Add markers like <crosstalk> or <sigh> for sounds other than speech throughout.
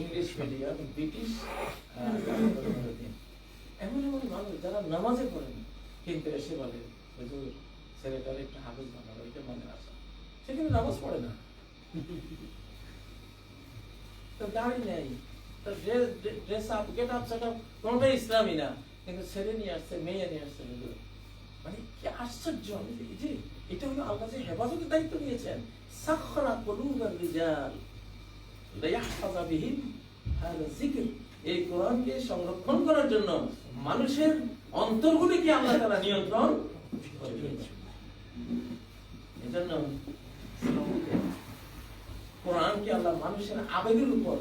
English medium, British এমন এমন মানুষ যারা নামাজে পড়েন। কিন্তু এসে বলে ছেলেটার একটা হাফেজ বানাবো এটা মনে আসা সে কিন্তু নামাজ পড়ে না। তো দাড়ি নেই। তো dress up, get up set up কোনটাই ইসলামী না। কিন্তু ছেলে নিয়ে আসছে, মেয়ে নিয়ে আসছে মানে কি আশ্চর্য, আমি দেখি যে এটা হলো আল্লাহ যে হেফাজতের দায়িত্ব নিয়েছেন। সাখরা কলুবার রিজাল বিহিম হাযা যিকর। এই কোরআনকে সংরক্ষণ করার জন্য মানুষের অন্তরগুলিকে আল্লাহ তাআলা নিয়ন্ত্রণ করে দিয়েছেন। এজন্য কোরআনকে আল্লাহ মানুষের আবেগের উপর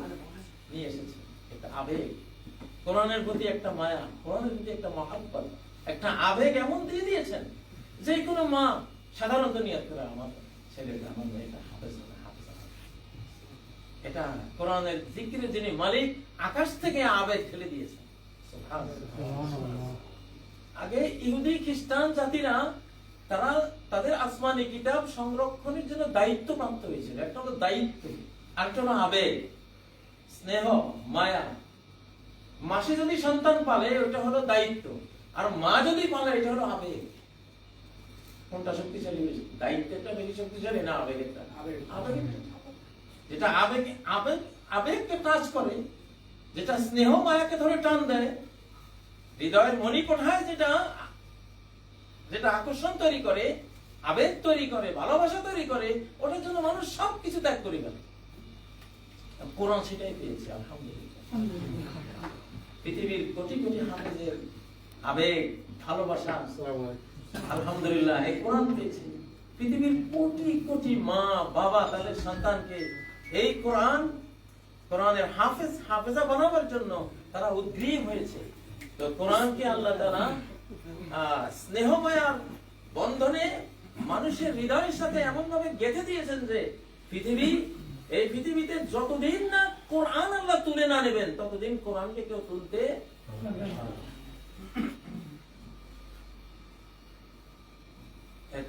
নিয়ে এসেছে একটা আবেগ। কোরআনের প্রতি একটা মায়া, কোরআনের প্রতি একটা মহাব্বত। একটা আবেগ এমন দিয়ে দিয়েছেন, যে কোনো মা সাধারণত নিয়ত করে আমার ছেলেটা আমার মেয়েটা হাফেজ হবে, হাফেজ। এটা কোরআনের জিকিরে যিনি মালিক, আকাশ থেকে আবেগ ফেলে দিয়েছেন। আগে ইহুদি, খ্রিস্টান জাতিরা, তারা তাদের আসমানি কিতাব সংরক্ষণের জন্য দায়িত্ব প্রাপ্ত হয়েছিল। একটা হলো দায়িত্ব, আরেকটা হলো আবেগ, স্নেহ, মায়া। মাসে যদি সন্তান পালে ওটা হলো দায়িত্ব। আর মা যদি পালে এটা হলো আবেগ। কোনটা শক্তিশালী বেশি দায়িত্বটা বেশি শক্তিশালী না আবেগেরটা? আবেগেরটা যেটা আবেগ আবেগ আবেগকে টাচ করে যেটা স্নেহ মায়াকে ধরে টান দেয় হৃদয়ের মণিকোঠায় যেটা যেটা আকর্ষণ তৈরি করে আবেগ তৈরি করে ভালোবাসা তৈরি করে ওটার জন্য মানুষ সব কিছু ত্যাগ করে গেল কোরআন সেটাই পেয়েছে আলহামদুলিল্লাহ। পৃথিবীর কোটি কোটি হাফেজের আবেগ, ভালোবাসা, আলহামদুলিল্লাহ, এই কোরআন পেয়েছে পৃথিবীর কোটি কোটি মা, বাবা, তাদের সন্তানকে এই কোরআন, কোরআনের হাফেজ, হাফেজা বানাবার জন্য তারা উদ্গ্রীব হয়েছে তো কোরআনকে আল্লাহ তারা স্নেহময়ার বন্ধনে মানুষের হৃদয়ের সাথে এমন ভাবে গেঁথে দিয়েছেন যে পৃথিবী, এই পৃথিবীতে যতদিন না কোরআন আল্লাহ তুলে না নেবেন, ততদিন কোরআনকে কেউ তুলতে। <coughs> এক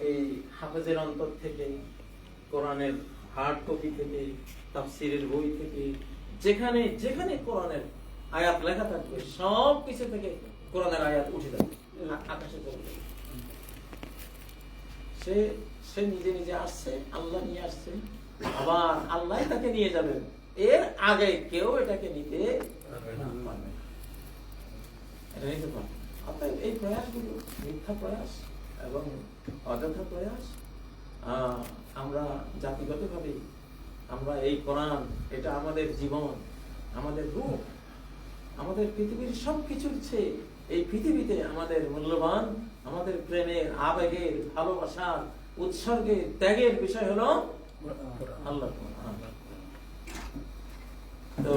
এই হাফেজের অন্তর থেকে, কোরআনের হার্ড কপি থেকে, তাফসিরের বই থেকে, যেখানে যেখানে কোরআনের আয়াত লেখা থাকবে সব কিছু থেকে কোরআনের আয়াত উঠে যাবে আকাশে সে সে নিজে নিজে আসছে, আল্লাহ নিয়ে আসছে আবার আল্লাহ তাকে নিয়ে যাবেন এর আগে কেউ এটাকে নিতে পারবে। এটা নিতে পারবে। অতএব এই প্রয়াসগুলো মিথ্যা প্রয়াস এবং অযথা প্রয়াস আমরা জাতিগতভাবে আমরা এই কোরআন, এটা আমাদের জীবন, আমাদের রূপ আমাদের পৃথিবীর সব কিছুর চেয়ে এই পৃথিবীতে আমাদের মূল্যবান আমাদের প্রেমের আবেগের ভালোবাসার উৎসর্গের ত্যাগের বিষয় হলো আল্লাহ তো